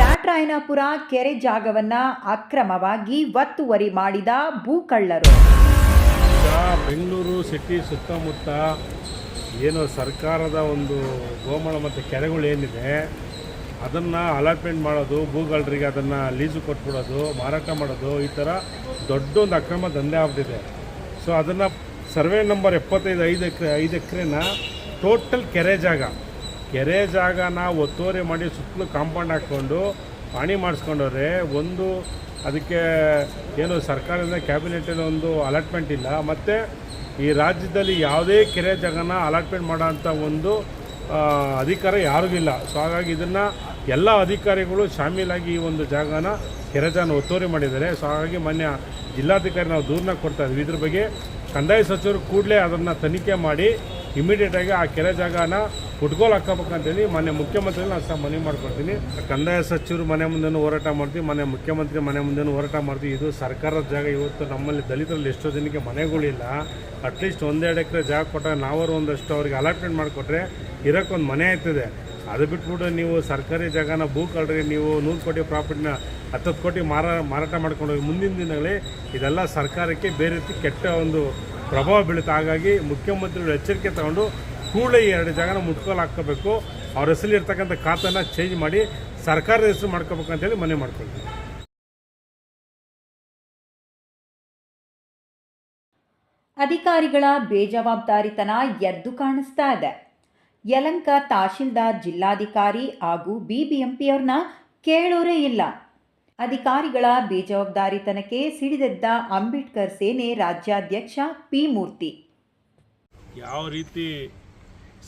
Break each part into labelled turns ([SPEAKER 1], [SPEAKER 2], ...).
[SPEAKER 1] ಬ್ಯಾಟ್ರಾಯನಪುರ ಕೆರೆ ಜಾಗವನ್ನ ಅಕ್ರಮವಾಗಿ ಒತ್ತುವರಿ ಮಾಡಿದ ಭೂಕಳ್ಳರು.
[SPEAKER 2] ಬೆಂಗಳೂರು ಸಿಟಿ ಸುತ್ತಮುತ್ತ ಏನು ಸರ್ಕಾರದ ಒಂದು ಗೋಮಳ ಮತ್ತು ಕೆರೆಗಳು ಏನಿದೆ, ಅದನ್ನು ಅಲಾಟ್ಮೆಂಟ್ ಮಾಡೋದು ಭೂಗಳರಿಗೆ ಅದನ್ನು ಲೀಸು ಕೊಟ್ಬಿಡೋದು, ಮಾರಾಟ ಮಾಡೋದು, ಈ ಥರ ದೊಡ್ಡ ಒಂದು ಅಕ್ರಮ ದಂಧೆ ಆಗ್ಬಿಟ್ಟಿದೆ. ಸೊ ಅದನ್ನು ಸರ್ವೆ ನಂಬರ್ ಎಪ್ಪತ್ತೈದು ಐದು ಎಕರೆ, ಐದು ಎಕ್ರೆನ ಟೋಟಲ್ ಕೆರೆ ಜಾಗ ಕೆರೆ ಜಾಗನ ಒತ್ತುವರಿ ಮಾಡಿ ಸುತ್ತಲೂ ಕಾಂಪೌಂಡ್ ಹಾಕ್ಕೊಂಡು ಪಾಣಿ ಮಾಡಿಸ್ಕೊಂಡವ್ರೆ, ಒಂದು ಅದಕ್ಕೆ ಏನು ಸರ್ಕಾರದಿಂದ ಕ್ಯಾಬಿನೆಟಲ್ಲಿ ಒಂದು ಅಲಾಟ್ಮೆಂಟ್ ಇಲ್ಲ. ಮತ್ತು ಈ ರಾಜ್ಯದಲ್ಲಿ ಯಾವುದೇ ಕೆರೆ ಜಾಗನ ಅಲಾಟ್ಮೆಂಟ್ ಮಾಡೋ ಅಂಥ ಒಂದು ಅಧಿಕಾರ ಯಾರಿಗೂ ಇಲ್ಲ. ಸೊ ಹಾಗಾಗಿ ಇದನ್ನು ಎಲ್ಲ ಅಧಿಕಾರಿಗಳು ಶಾಮೀಲಾಗಿ ಈ ಒಂದು ಜಾಗನ ಕೆರೆ ಜಾಗನ ಒತ್ತುವರಿ ಮಾಡಿದ್ದಾರೆ. ಸೊ ಹಾಗಾಗಿ ಮಾನ್ಯ ಜಿಲ್ಲಾಧಿಕಾರಿ ನಾವು ದೂರನ್ನ ಕೊಡ್ತಾ ಇದ್ವಿ. ಇದ್ರ ಬಗ್ಗೆ ಕಂದಾಯ ಸಚಿವರು ಕೂಡಲೇ ಅದನ್ನು ತನಿಖೆ ಮಾಡಿ ಇಮಿಡಿಯೇಟಾಗಿ ಆ ಕೆರೆ ಜಾಗನ ಫುಟ್ಗೋಲ್ ಹಾಕೋಬೇಕಂತೇಳಿ ಮೊನ್ನೆ ಮುಖ್ಯಮಂತ್ರಿ ನಾನು ಸಹ ಮನವಿ ಮಾಡ್ಕೊಳ್ತೀನಿ. ಕಂದಾಯ ಸಚಿವರು ಮನೆ ಮುಂದೆನೂ ಹೋರಾಟ ಮಾಡ್ತೀವಿ, ಮನೆ ಮುಖ್ಯಮಂತ್ರಿ ಮನೆ ಮುಂದೆನೂ ಹೋರಾಟ ಮಾಡ್ತೀವಿ. ಇದು ಸರ್ಕಾರದ ಜಾಗ. ಇವತ್ತು ನಮ್ಮಲ್ಲಿ ದಲಿತರಲ್ಲಿ ಎಷ್ಟೋ ಜನಕ್ಕೆ ಮನೆಗಳಿಲ್ಲ ಅಟ್ಲೀಸ್ಟ್ ಒಂದೆರಡು ಎಕರೆ ಜಾಗ ಕೊಟ್ಟಾಗ ನಾವರು ಒಂದಷ್ಟು ಅವ್ರಿಗೆ ಅಲಾಟ್ಮೆಂಟ್ ಮಾಡಿಕೊಟ್ರೆ ಇರೋಕ್ಕೊಂದು ಮನೆ ಆಯ್ತದೆ ಅದು ಬಿಟ್ಬಿಟ್ಟು ನೀವು ಸರ್ಕಾರಿ ಜಾಗನ ಭೂ ಕಳ್ರಿ ನೀವು ನೂರು ಕೋಟಿ ಪ್ರಾಫಿಟ್ನ ಹತ್ತತ್ತು ಕೋಟಿ ಮಾರಾ, ಮಾರಾಟ ಮಾಡ್ಕೊಂಡು ಹೋಗಿ ಮುಂದಿನ ದಿನಗಳಲ್ಲಿ ಇದೆಲ್ಲ ಸರ್ಕಾರಕ್ಕೆ ಬೇರೆ ರೀತಿ ಕೆಟ್ಟ ಒಂದು ಪ್ರಭಾವ ಬೀಳುತ್ತೆ. ಹಾಗಾಗಿ ಮುಖ್ಯಮಂತ್ರಿಗಳು ಎಚ್ಚರಿಕೆ ತಗೊಂಡು ಕೂಡಲೇ ಈ ಎರಡು ಜಾಗನ ಮುಟ್ಕೋಲು ಹಾಕ್ಕೋಬೇಕು. ಅವ್ರ ಹೆಸರಲ್ಲಿರ್ತಕ್ಕಂಥ ಇರ್ತಕ್ಕಂಥ ಖಾತನ್ನ ಚೇಂಜ್ ಮಾಡಿ ಸರ್ಕಾರದ ಹೆಸರು ಮಾಡ್ಕೋಬೇಕು ಅಂತೇಳಿ ಮನೆ ಮಾಡ್ಕೊಳ್ತೀವಿ.
[SPEAKER 1] ಅಧಿಕಾರಿಗಳ ಬೇಜವಾಬ್ದಾರಿತನ ಎದ್ದು ಕಾಣಿಸ್ತಾ ಇದೆ. ಯಲಂಕ ತಹಶೀಲ್ದಾರ್ ಜಿಲ್ಲಾಧಿಕಾರಿ ಹಾಗೂ ಬಿಬಿಎಂಪಿಯವ್ರನ್ನ ಕೇಳೋರೇ ಇಲ್ಲ. ಅಧಿಕಾರಿಗಳ ಬೇಜವಾಬ್ದಾರಿತನಕ್ಕೆ ಸಿಡಿದೆದ್ದ ಅಂಬೇಡ್ಕರ್ ಸೇನೆ ರಾಜ್ಯಾಧ್ಯಕ್ಷ ಪಿ ಮೂರ್ತಿ.
[SPEAKER 2] ಯಾವ ರೀತಿ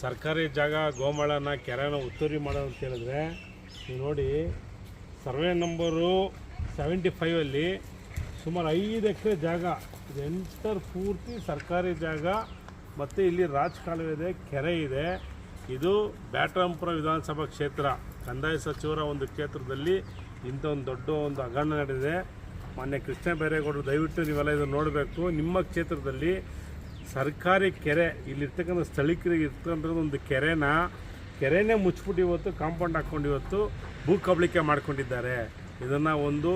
[SPEAKER 2] ಸರ್ಕಾರಿ ಜಾಗ ಗೋಮಾಳನ ಕೆರೆನ ಒತ್ತುವರಿ ಮಾಡೋದು ಅಂತ ಹೇಳಿದ್ರೆ, ನೀವು ನೋಡಿ, ಸರ್ವೆ ನಂಬರು ಸೆವೆಂಟಿ ಫೈವಲ್ಲಿ ಸುಮಾರು ಐದು ಎಕರೆ ಜಾಗ ಇದೆಂಟರ್ ಪೂರ್ತಿ ಸರ್ಕಾರಿ ಜಾಗ, ಮತ್ತು ಇಲ್ಲಿ ರಾಜ್ ಕಾಲುವೆ ಇದೆ ಕೆರೆ ಇದೆ. ಇದು ಬ್ಯಾಟರಾಂಪುರ ವಿಧಾನಸಭಾ ಕ್ಷೇತ್ರ. ಕಂದಾಯ ಸಚಿವರ ಒಂದು ಕ್ಷೇತ್ರದಲ್ಲಿ ಇಂಥ ಒಂದು ದೊಡ್ಡ ಒಂದು ಹಗರಣ ನಡೆದಿದೆ. ಮಾನ್ಯ ಕೃಷ್ಣ ಬೈರೇಗೌಡರು ದಯವಿಟ್ಟು ನೀವೆಲ್ಲ ಇದನ್ನು ನೋಡಬೇಕು. ನಿಮ್ಮ ಕ್ಷೇತ್ರದಲ್ಲಿ ಸರ್ಕಾರಿ ಕೆರೆ, ಇಲ್ಲಿರ್ತಕ್ಕಂಥ ಸ್ಥಳೀಕರಿಗೆ ಇರ್ತಕ್ಕಂಥ ಒಂದು ಕೆರೆನ, ಕೆರೆನೇ ಮುಚ್ಚಿಬಿಟ್ಟು ಇವತ್ತು ಕಾಂಪೌಂಡ್ ಹಾಕ್ಕೊಂಡು ಇವತ್ತು ಭೂ ಕಬಳಿಕೆ ಮಾಡ್ಕೊಂಡಿದ್ದಾರೆ. ಇದನ್ನು ಒಂದು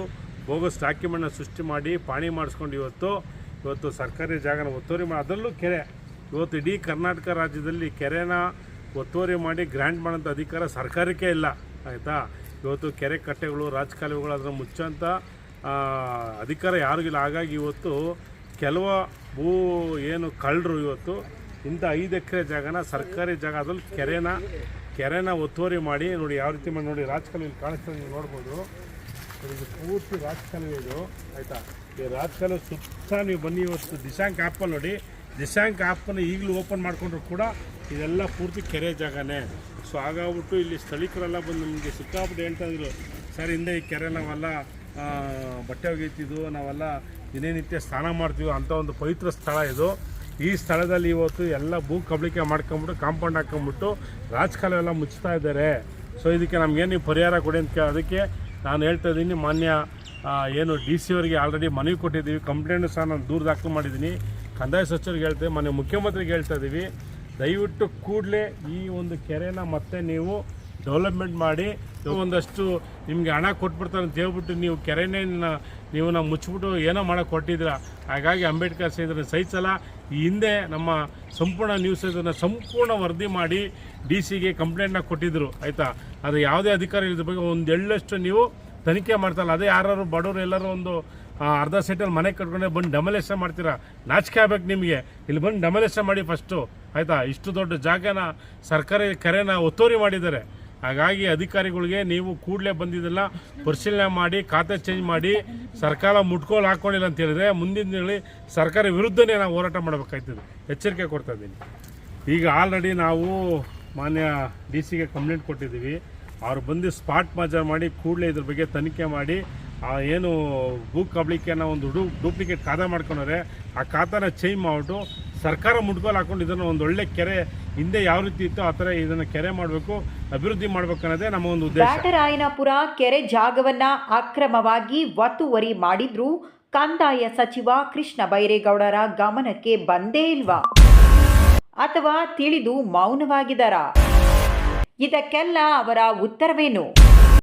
[SPEAKER 2] ಬೋಗಸ್ ಡಾಕ್ಯುಮೆಂಟ್ನ ಸೃಷ್ಟಿ ಮಾಡಿ, ಪಾಣಿ ಮಾಡಿಸ್ಕೊಂಡು ಇವತ್ತು ಇವತ್ತು ಸರ್ಕಾರಿ ಜಾಗನ ಒತ್ತುವರಿ ಮಾಡಿ ಅದರಲ್ಲೂ ಕೆರೆ. ಇವತ್ತು ಇಡೀ ಕರ್ನಾಟಕ ರಾಜ್ಯದಲ್ಲಿ ಕೆರೆನ ಒತ್ತುವರಿ ಮಾಡಿ ಗ್ರ್ಯಾಂಡ್ ಮಾಡೋಂಥ ಅಧಿಕಾರ ಸರ್ಕಾರಕ್ಕೆ ಇಲ್ಲ, ಆಯಿತಾ? ಇವತ್ತು ಕೆರೆ ಕಟ್ಟೆಗಳು ರಾಜಕಾಲುವೆಗಳು ಅದನ್ನು ಮುಚ್ಚೋಂಥ ಅಧಿಕಾರ ಯಾರಿಗಿಲ್ಲ ಹಾಗಾಗಿ ಇವತ್ತು ಕೆಲವು ಭೂ ಏನು ಕಳ್ಳರು ಇವತ್ತು, ಇಂಥ ಐದು ಎಕರೆ ಜಾಗನ ಸರ್ಕಾರಿ ಜಾಗ ಅದ್ರಲ್ಲಿ ಕೆರೆನ ಕೆರೆನ ಒತ್ತುವರಿ ಮಾಡಿ ನೋಡಿ ಯಾವ ರೀತಿ ಮಾಡಿ ನೋಡಿ ರಾಜಕಾಲುವೆ ಇಲ್ಲಿ ಕಾಣಿಸ್ತಾ ನೀವು ನೋಡ್ಬೋದು. ಇದು ಪೂರ್ತಿ ರಾಜಕಾಲುವೆ ಇದು, ಆಯಿತಾ? ಈ ರಾಜಕಾಲುವೆ ಸುತ್ತ ನೀವು ಬನ್ನಿ ಇವತ್ತು ದಿಶಾಂಕ್ ಆ್ಯಪಲ್ಲಿ ನೋಡಿ. ದಿಶಾಂಕ್ ಆ್ಯಪನ್ನು ಈಗಲೂ ಓಪನ್ ಮಾಡಿಕೊಂಡ್ರು ಕೂಡ ಇದೆಲ್ಲ ಪೂರ್ತಿ ಕೆರೆ ಜಾಗನೇ. ಸೊ, ಹಾಗಾಗ್ಬಿಟ್ಟು ಇಲ್ಲಿ ಸ್ಥಳೀಕರೆಲ್ಲ ಬಂದು ನಿಮಗೆ ಸಿಕ್ಕಾಪಟ್ಟೆ ಹೇಳ್ತಾ ಇದ್ರು. ಸರ್, ಹಿಂದೆ ಈ ಕೆರೆ ನಾವೆಲ್ಲ ಬಟ್ಟೆ ಒಗೆಯುತ್ತಿದ್ದು, ನಾವೆಲ್ಲ ದಿನನಿತ್ಯ ಸ್ನಾನ ಮಾಡ್ತೀವಿ ಅಂಥ ಒಂದು ಪವಿತ್ರ ಸ್ಥಳ ಇದು. ಈ ಸ್ಥಳದಲ್ಲಿ ಇವತ್ತು ಎಲ್ಲ ಭೂ ಕಬಳಿಕೆ ಮಾಡ್ಕೊಂಬಿಟ್ಟು, ಕಾಂಪೌಂಡ್ ಹಾಕೊಂಬಿಟ್ಟು ರಾಜಕಾಲ ಎಲ್ಲ ಮುಚ್ತಾ ಇದ್ದಾರೆ. ಸೊ ಇದಕ್ಕೆ ನಮಗೇನು ನೀವು ಪರಿಹಾರ ಕೊಡಿ ಅಂತ ಕೇಳಿ, ಅದಕ್ಕೆ ನಾನು ಹೇಳ್ತಾ ಇದ್ದೀನಿ, ಮಾನ್ಯ ಏನು ಡಿ ಸಿ ಅವರಿಗೆ ಆಲ್ರೆಡಿ ಮನವಿ ಕೊಟ್ಟಿದ್ದೀವಿ ಕಂಪ್ಲೇಂಟು ಸಹ ನಾನು ದೂರ ದಾಖಲು ಮಾಡಿದ್ದೀನಿ. ಕಂದಾಯ ಸಚಿವರಿಗೆ ಹೇಳ್ತೇವೆ ಮಾನ್ಯ ಮುಖ್ಯಮಂತ್ರಿಗೆ ಹೇಳ್ತಾ ಇದ್ದೀವಿ, ದಯವಿಟ್ಟು ಕೂಡಲೇ ಈ ಒಂದು ಕೆರೆನ ಮತ್ತೆ ನೀವು ಡೆವಲಪ್ಮೆಂಟ್ ಮಾಡಿ ಒಂದಷ್ಟು ನಿಮಗೆ ಹಣ ಕೊಟ್ಬಿಡ್ತಾರೆ ಅಂತ ಹೇಳ್ಬಿಟ್ಟು ನೀವು ಕೆರೆನೇ ನೀವು ನಾವು ಮುಚ್ಚಿಬಿಟ್ಟು ಏನೋ ಮಾಡೋಕೆ ಕೊಟ್ಟಿದ್ದೀರ ಹಾಗಾಗಿ ಅಂಬೇಡ್ಕರ್ ಸೇರಿದ್ರೆ ಸಹಿಸಲ್ಲ. ಈ ಹಿಂದೆ ನಮ್ಮ ಸಂಪೂರ್ಣ ನ್ಯೂಸ್ ಇದನ್ನು ಸಂಪೂರ್ಣ ವರದಿ ಮಾಡಿ ಡಿ ಸಿಗೆ ಕಂಪ್ಲೇಂಟ್ನ ಕೊಟ್ಟಿದ್ದರು ಆಯಿತಾ? ಅದು ಯಾವುದೇ ಅಧಿಕಾರಿ ಇದ್ರ ಬಗ್ಗೆ ಒಂದು ಎಳ್ಳಷ್ಟು ನೀವು ತನಿಖೆ ಮಾಡ್ತಾರಲ್ಲ, ಅದೇ ಯಾರು ಬಡವರು ಎಲ್ಲರೂ ಒಂದು ಅರ್ಧ ಸೆಟಲ್ಲಿ ಮನೆ ಕಟ್ಕೊಂಡೆ ಬಂದು ಡಮಲೇಷನ್ ಮಾಡ್ತೀರಾ? ನಾಚಿಕೆ ಆಗ್ಬೇಕು ನಿಮಗೆ. ಇಲ್ಲಿ ಬಂದು ಡಮಲೇಷನ್ ಮಾಡಿ ಫಸ್ಟು ಆಯಿತಾ? ಇಷ್ಟು ದೊಡ್ಡ ಜಾಗನ ಸರ್ಕಾರಿ ಕರೆನ ಒತ್ತುವರಿ ಮಾಡಿದ್ದಾರೆ. ಹಾಗಾಗಿ ಅಧಿಕಾರಿಗಳಿಗೆ ನೀವು ಕೂಡಲೇ ಬಂದಿದ್ದೆಲ್ಲ ಪರಿಶೀಲನೆ ಮಾಡಿ, ಖಾತೆ ಚೇಂಜ್ ಮಾಡಿ, ಸರ್ಕಾರ ಮುಟ್ಕೋಲು ಹಾಕ್ಕೊಂಡಿಲ್ಲ ಅಂತ ಹೇಳಿದ್ರೆ ಮುಂದಿನ ದಿನಗಳಲ್ಲಿ ಸರ್ಕಾರ ವಿರುದ್ಧನೇ ನಾವು ಹೋರಾಟ ಮಾಡಬೇಕಾಗ್ತದೆ. ಎಚ್ಚರಿಕೆ ಕೊಡ್ತಾ ಇದ್ದೀನಿ. ಈಗ ಆಲ್ರೆಡಿ ನಾವು ಮಾನ್ಯ ಡಿ ಸಿಗೆ ಕಂಪ್ಲೇಂಟ್ ಕೊಟ್ಟಿದ್ದೀವಿ. ಅವ್ರು ಬಂದು ಸ್ಪಾಟ್ ಮಾಜರ್ ಮಾಡಿ ಕೂಡಲೇ ಇದ್ರ ಬಗ್ಗೆ ತನಿಖೆ ಮಾಡಿ, ಆ ಏನು ಭೂ ಕಬಳಿಕೆನ ಒಂದು ಡೂ ಡೂಪ್ಲಿಕೇಟ್ ಖಾತೆ ಮಾಡ್ಕೊಂಡ್ರೆ ಆ ಖಾತಾನ ಚೇಂಜ್ ಮಾಡಿಬಿಟ್ಟು ಸರ್ಕಾರ ಮುಟ್ಗೋಲು ಹಾಕೊಂಡು ಇದನ್ನು ಒಂದು ಒಳ್ಳೆ ಕೆರೆ ಹಿಂದೆ ಯಾವ ರೀತಿ ಇತ್ತು ಆ ಥರ ಇದನ್ನು ಕೆರೆ ಮಾಡಬೇಕು, ಅಭಿವೃದ್ಧಿ ಮಾಡಬೇಕು ಅನ್ನೋದೇ ನಮ್ಮ ಒಂದು ಉದ್ದೇಶ.
[SPEAKER 1] ಬ್ಯಾಟರಾಯನಪುರ ಕೆರೆ ಜಾಗವನ್ನು ಅಕ್ರಮವಾಗಿ ಒತ್ತುವರಿ ಮಾಡಿದ್ರು. ಕಂದಾಯ ಸಚಿವ ಕೃಷ್ಣ ಬೈರೇಗೌಡರ ಗಮನಕ್ಕೆ ಬಂದೇ ಇಲ್ವಾ? ಅಥವಾ ತಿಳಿದು ಮೌನವಾಗಿದ್ದಾರಾ? ಇದಕ್ಕೆಲ್ಲ ಅವರ ಉತ್ತರವೇನು?